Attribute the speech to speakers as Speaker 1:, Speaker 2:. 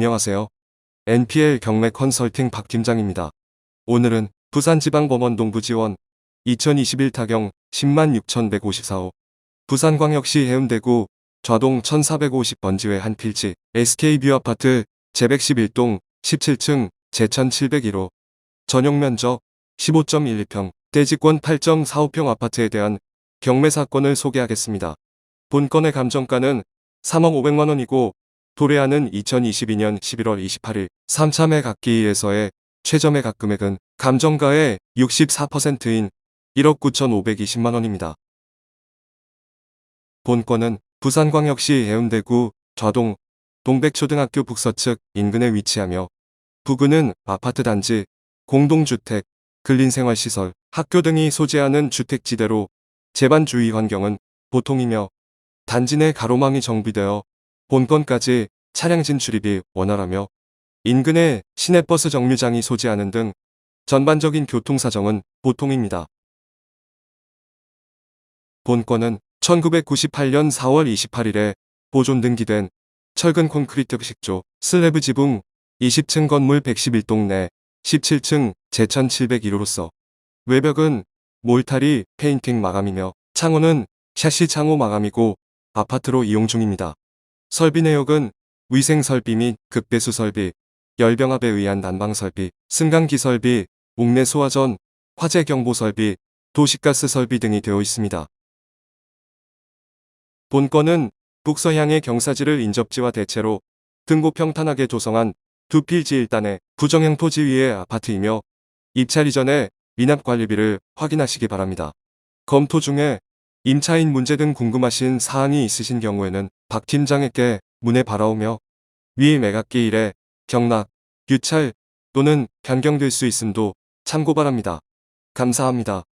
Speaker 1: 안녕하세요. NPL 경매 컨설팅 박 팀장입니다. 오늘은 부산지방법원 동부지원 2021 타경 106,154호 부산광역시 해운대구 좌동 1450번지회 한 필지 SK뷰 아파트 제111동 17층 제1701호 전용 면적 15.12평 대지권 8.45평 아파트에 대한 경매 사건을 소개하겠습니다. 본건의 감정가는 3억 5백만원이고 도래하는 2022년 11월 28일 3차 매 각기일에서의 최저 매 각 금액은 감정가의 64%인 1억 9,520만원입니다. 본건은 부산광역시 해운대구 좌동 동백초등학교 북서측 인근에 위치하며 부근은 아파트 단지, 공동주택, 근린생활시설, 학교 등이 소재하는 주택지대로 재반 주위 환경은 보통이며 단지 내 가로망이 정비되어 본건까지 차량 진출입이 원활하며 인근에 시내버스 정류장이 소재하는 등 전반적인 교통사정은 보통입니다. 본건은 1998년 4월 28일에 보존 등기된 철근 콘크리트 식조 슬래브 지붕 20층 건물 111동 내 17층 제1701호로서 외벽은 몰타리 페인팅 마감이며 창호는 샤시 창호 마감이고 아파트로 이용 중입니다. 설비 내역은 위생 설비 및 급배수 설비, 열병합에 의한 난방 설비, 승강기 설비, 옥내 소화전, 화재 경보 설비, 도시가스 설비 등이 되어 있습니다. 본건은 북서향의 경사지를 인접지와 대체로 등고 평탄하게 조성한 두 필지 1단의 부정형 토지 위의 아파트이며 입찰 이전에 미납 관리비를 확인하시기 바랍니다. 검토 중에 임차인 문제 등 궁금하신 사항이 있으신 경우에는 박 팀장에게 문의 바라오며 위 매각기 일에 경락, 유찰 또는 변경될 수 있음도 참고 바랍니다. 감사합니다.